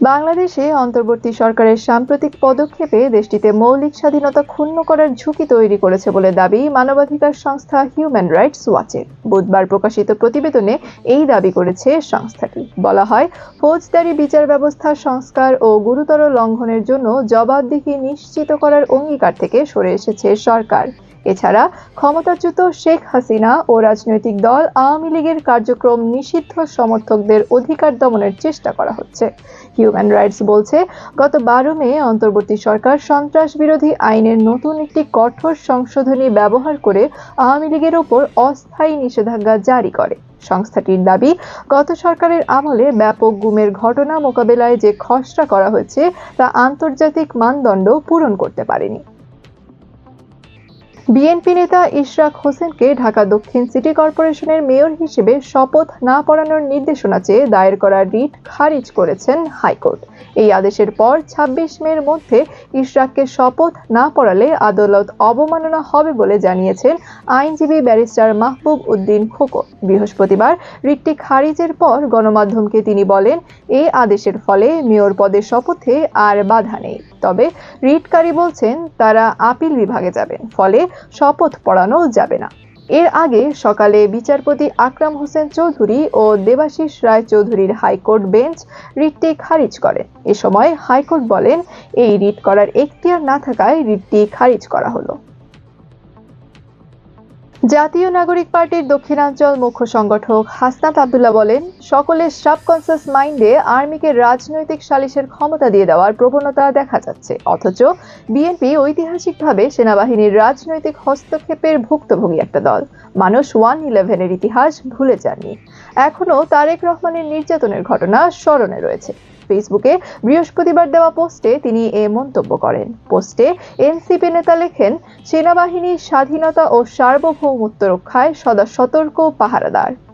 বাংলাদেশে অন্তর্বর্তী সরকারের সাম্প্রতিক পদক্ষেপে দেশটিতে মৌলিক স্বাধীনতা ক্ষুণ্ণ করার ঝুঁকি তৈরি করেছে বলে দাবি মানবাধিকার সংস্থা হিউম্যান রাইটস ওয়াচের বুধবার প্রকাশিত প্রতিবেদনে এই দাবি করেছে সংস্থাটি। বলা হয়, ফৌজদারি বিচার ব্যবস্থা, সংস্কার ও গুরুতর লঙ্ঘনের জন্য জবাবদিহি নিশ্চিত করার অঙ্গীকার থেকে সরে এসেছে সরকার। এছাড়া, ক্ষমতাচ্যুত শেখ হাসিনা ও রাজনৈতিক দল আওয়ামী লীগের কার্যক্রম নিষিদ্ধ সমর্থকদের অধিকার দমনের চেষ্টা করা হচ্ছে। হিউম্যান রাইটস বলছে, গত বারো মে অন্তর্বর্তী সরকার সন্ত্রাস বিরোধী আইনের নতুন একটি কঠোর সংশোধনী ব্যবহার করে আওয়ামী লীগের ওপর অস্থায়ী নিষেধাজ্ঞা জারি করে। সংস্থাটির দাবি, গত সরকারের আমলে ব্যাপক গুমের ঘটনা মোকাবেলায় যে খসড়া করা হয়েছে, তা আন্তর্জাতিক মানদণ্ড পূরণ করতে পারেনি। বিএনপি নেতা ইশরাক হোসেনকে ঢাকা দক্ষিণ সিটি কর্পোরেশনের মেয়র হিসেবে শপথ না পড়ানোর নির্দেশনা চেয়ে দায়ের করা রিট খারিজ করেছেন হাইকোর্ট। এই আদেশের পর ছাব্বিশ মের মধ্যে ইশরাককে শপথ না পড়ালে আদালত অবমাননা হবে বলে জানিয়েছেন আইনজীবী ব্যারিস্টার মাহবুব উদ্দিন খোকন। বৃহস্পতিবার রিটটি খারিজের পর গণমাধ্যমকে তিনি বলেন এই আদেশের ফলে মেয়র পদে শপথে আর বাধা নেই। তবে রিটকারী বলছেন, তারা আপিল বিভাগে যাবেন। ফলে শপথ পড়ানো যাবে না। এর আগে সকালে বিচারপতি আকরাম হোসেন চৌধুরী ও দেবাশিস রায় চৌধুরীর হাইকোর্ট বেঞ্চ রিটটি খারিজ করেন এ সময় হাইকোর্ট বলেন, এই রিট করার এখতিয়ার না থাকায় রিটটি খারিজ করা হলো। জাতীয় নাগরিক পার্টির দক্ষিণাঞ্চল মুখ্য সংগঠক হাসনাত আবদুল্লাহ বলেন, সকলের সাবকনসিয়াস মাইন্ডে আর্মিকে রাজনৈতিক সালিশের ক্ষমতা দিয়ে দেওয়ার প্রবণতা দেখা যাচ্ছে। অথচ বিএনপি ঐতিহাসিকভাবে সেনাবাহিনীর রাজনৈতিক হস্তক্ষেপের ভুক্তভোগী একটা দল। মানুষ ওয়ান ইলেভেনের ইতিহাস ভুলে যাননি। এখনও তারেক রহমানের নির্যাতনের ঘটনা স্মরণে রয়েছে। ফেসবুকে বৃহস্পতিবার দেওয়া পোস্টে তিনি এ মন্তব্য করেন। পোস্টে এনসিপি নেতা লেখেন সেনাবাহিনী স্বাধীনতা ও সার্বভৌমত্ব রক্ষায় সদা সতর্ক পাহারাদার।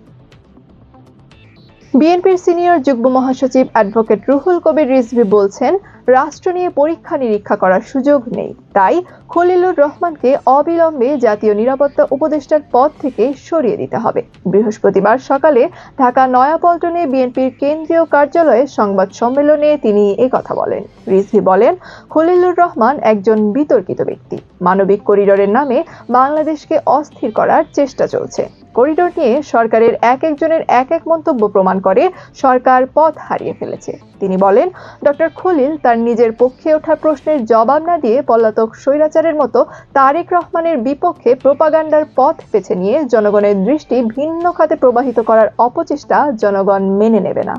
বিএনপির সিনিয়র যুগ্ম মহাসচিব অ্যাডভোকেট রুহুল কবির রিজভি বলছেন, রাষ্ট্র নিয়ে পরীক্ষা নিরীক্ষা করার সুযোগ নেই। তাই খলিলুর রহমানকে অবিলম্বে জাতীয় নিরাপত্তা উপদেষ্টার পদ থেকে সরিয়ে দিতে হবে। বৃহস্পতিবার সকালে ঢাকা নয়াপল্টনে বিএনপির কেন্দ্রীয় কার্যালয়ে সংবাদ সম্মেলনে তিনি কথা বলেন। রিজভি বলেন, খলিলুর রহমান একজন বিতর্কিত ব্যক্তি। মানবিক করিডোরের নামে বাংলাদেশকে অস্থির করার চেষ্টা চলছে। করিডোর নিয়ে সরকারের এক একজনের এক এক মন্তব্য প্রমাণ করে সরকার পথ হারিয়ে ফেলেছে। তিনি বলেন, ডক্টর খলিল তার নিজের পক্ষে ওঠা প্রশ্নের জবাব না দিয়ে পলাতক স্বৈরাচারের মতো তারেক রহমানের বিপক্ষে প্রোপাগান্ডার পথ বেছে নিয়ে জনগণের দৃষ্টি ভিন্ন খাতে প্রবাহিত করার অপচেষ্টা জনগণ মেনে নেবে না।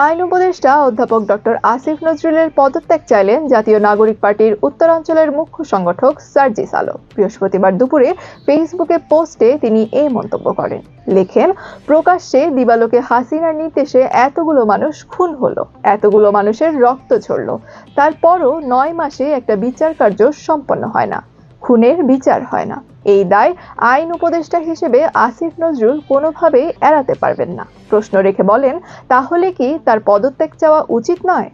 আইন উপদেষ্টা অধ্যাপক ডক্টর আসিফ নজরুলের পদত্যাগ চাইলেন জাতীয় নাগরিক পার্টির উত্তরাঞ্চলের মুখ্য সংগঠক সার্জিস আলো বৃহস্পতিবার দুপুরে ফেসবুকে পোস্টে তিনি এই মন্তব্য করেন। লেখেন, প্রকাশ্যে দিবালোকে হাসিনার নির্দেশে এতগুলো মানুষ খুন হলো, এতগুলো মানুষের রক্ত ঝরল। তারপরও নয় মাসে একটা বিচার কার্য সম্পন্ন হয় না। খুনের বিচার হয় না। এই দায় আইন উপদেষ্টা হিসেবে আসিফ নজরুল কোনোভাবেই এড়াতে পারবেন না। প্রশ্ন রেখে বলেন, তাহলে কি তার পদত্যাগ চাওয়া উচিত নয়?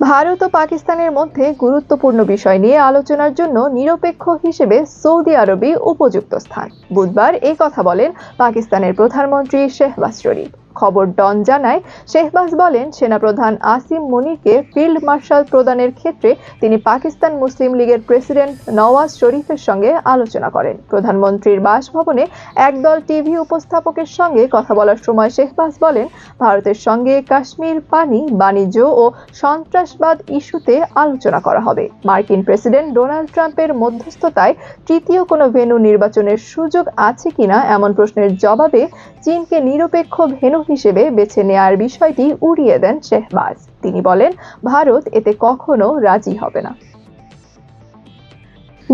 ভারত ও পাকিস্তানের মধ্যে গুরুত্বপূর্ণ বিষয় নিয়ে আলোচনার জন্য নিরপেক্ষ হিসেবে সৌদি আরবই উপযুক্ত স্থান। বুধবার এই কথা বলেন পাকিস্তানের প্রধানমন্ত্রী শেহবাজ শরীফ। খবর ডন জানায়, শেহবাজ বলেন, সেনাপ্রধান আসিম মনিরকে ফিল্ড মার্শাল প্রদানের ক্ষেত্রে তিনি পাকিস্তান মুসলিম লীগের প্রেসিডেন্ট নওয়াজ শরীফের সঙ্গে আলোচনা করেন। প্রধানমন্ত্রীর বাসভবনে একদল টিভি উপস্থাপকের সঙ্গে কথা বলার সময় শেহবাজ বলেন, ভারতের সঙ্গে কাশ্মীর পানি, বাণিজ্য ও সন্ত্রাসবাদ ইস্যুতে আলোচনা করা হবে। মার্কিন প্রেসিডেন্ট ডোনাল্ড ট্রাম্পের মধ্যস্থতায় তৃতীয় কোনো ভেন্যু নির্বাচনের সুযোগ আছে কিনা এমন প্রশ্নের জবাবে চীনকে নিরপেক্ষ ভেন্যু হিসেবে বেছে নেয়ার বিষয়টি উড়িয়ে দেন শেহবাজ তিনি বলেন, ভারত এতে কখনো রাজি হবে না।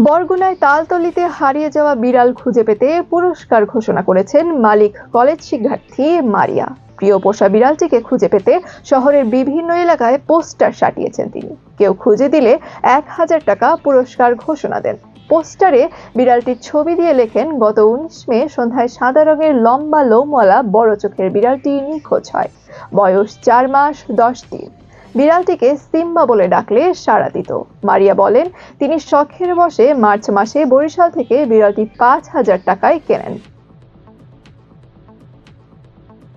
বরগুনায় তালতলিতে হারিয়ে যাওয়া বিড়াল খুঁজে পেতে পুরস্কার ঘোষণা করেছেন মালিক কলেজ শিক্ষার্থী মারিয়া। প্রিয় পোষা বিড়ালটিকে খুঁজে পেতে শহরের বিভিন্ন এলাকায় পোস্টার সাটিয়েছেন তিনি। কেউ খুঁজে দিলে এক হাজার টাকা পুরস্কার ঘোষণা দেন। পোস্টারে বিড়ালটির ছবি দিয়ে লেখেন, গত উনিশ মে সন্ধ্যায় সাদা রঙের লম্বা লোমওয়ালা বড় চোখের বিড়ালটি নিখোঁজ হয়। বয়স চার মাস, দশ দিন। বিড়ালটিকে সিম্বা বলে ডাকলে সাড়া দিত। মারিয়া বলেন, তিনি শখের বসে মার্চ মাসে বরিশাল থেকে বিড়ালটি পাঁচ হাজার টাকায় কেনেন।